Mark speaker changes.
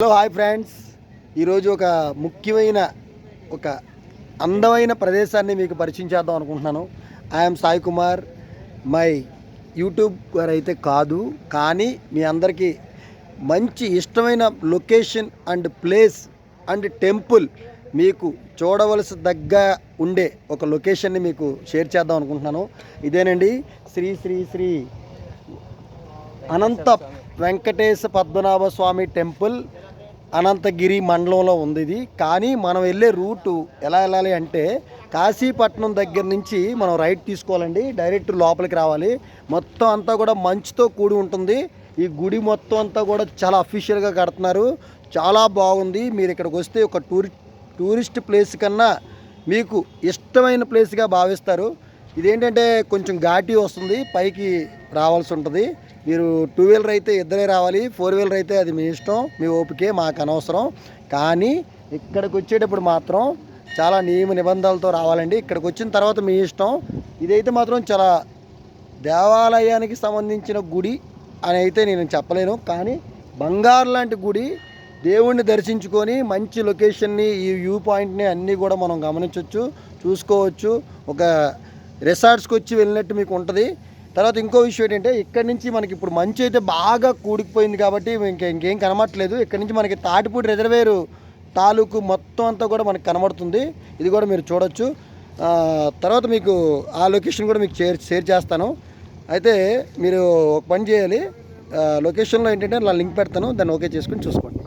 Speaker 1: Hello hi friends. ఈరోజు ఒక ముఖ్యమైన ఒక అందమైన ప్రదేశాన్ని మీకు పరిచయం చేద్దాం అనుకుంటున్నాను. I'm Sai Kumar. My YouTube గారు అయితే కాదు కానీ మీ అందరికీ మంచి ఇష్టమైన location and place and temple మీకు చూడవలసి దగ్గ ఉండే ఒక లొకేషన్ని మీకు షేర్ చేద్దాం అనుకుంటున్నాను. ఇదేనండి శ్రీ శ్రీ శ్రీ అనంత వెంకటేశ పద్మనాభ స్వామి టెంపుల్. అనంతగిరి మండలంలో ఉంది ఇది. కానీ మనం వెళ్ళే రూటు ఎలా వెళ్ళాలి అంటే కాశీపట్నం దగ్గర నుంచి మనం రైట్ తీసుకోవాలండి. డైరెక్ట్ లోపలికి రావాలి. మొత్తం అంతా కూడా మంచుతో కూడి ఉంటుంది. ఈ గుడి మొత్తం అంతా కూడా చాలా అఫీషియల్గా కడుతున్నారు. చాలా బాగుంది. మీరు ఇక్కడికి వస్తే ఒక టూరి టూరిస్ట్ ప్లేస్ కన్నా మీకు ఇష్టమైన ప్లేస్గా భావిస్తారు. ఇదేంటంటే కొంచెం ఘాటి వస్తుంది. పైకి రావాల్సి ఉంటుంది. మీరు టూ వీలర్ అయితే ఇద్దరే రావాలి ఫోర్ వీలర్ అయితే అది మీ ఇష్టం మీ ఓపికే మాకు అనవసరం. కానీ ఇక్కడికి వచ్చేటప్పుడు మాత్రం చాలా నియమ నిబంధనలతో రావాలండి. ఇక్కడికి వచ్చిన తర్వాత మీ ఇష్టం. ఇదైతే మాత్రం చాలా దేవాలయానికి సంబంధించిన గుడి అని అయితే నేను చెప్పలేను. కానీ బంగారు లాంటి గుడి దేవుణ్ణి దర్శించుకొని మంచి లొకేషన్ని ఈ వ్యూ పాయింట్ని అన్నీ కూడా మనం గమనించవచ్చు చూసుకోవచ్చు. ఒక రిసార్ట్స్కి వచ్చి వెళ్ళినట్టు మీకు ఉంటుంది. తర్వాత ఇంకో విషయం ఏంటంటే ఇక్కడ నుంచి మనకి ఇప్పుడు మంచు అయితే బాగా కూడికిపోయింది కాబట్టి ఇంకా ఇంకేం కనబడట్లేదు. ఇక్కడ నుంచి మనకి తాటిపూడి రిజర్వేరు తాలూకు మొత్తం అంతా కూడా మనకి కనబడుతుంది. ఇది కూడా మీరు చూడొచ్చు. తర్వాత మీకు ఆ లొకేషన్ కూడా మీకు షేర్ షేర్ చేస్తాను. అయితే మీరు ఒక పని చేయాలి. ఆ, లొకేషన్లో ఏంటంటే నా లింక్ పెడతాను. దాన్ని ఓకే చేసుకుని చూసుకోండి.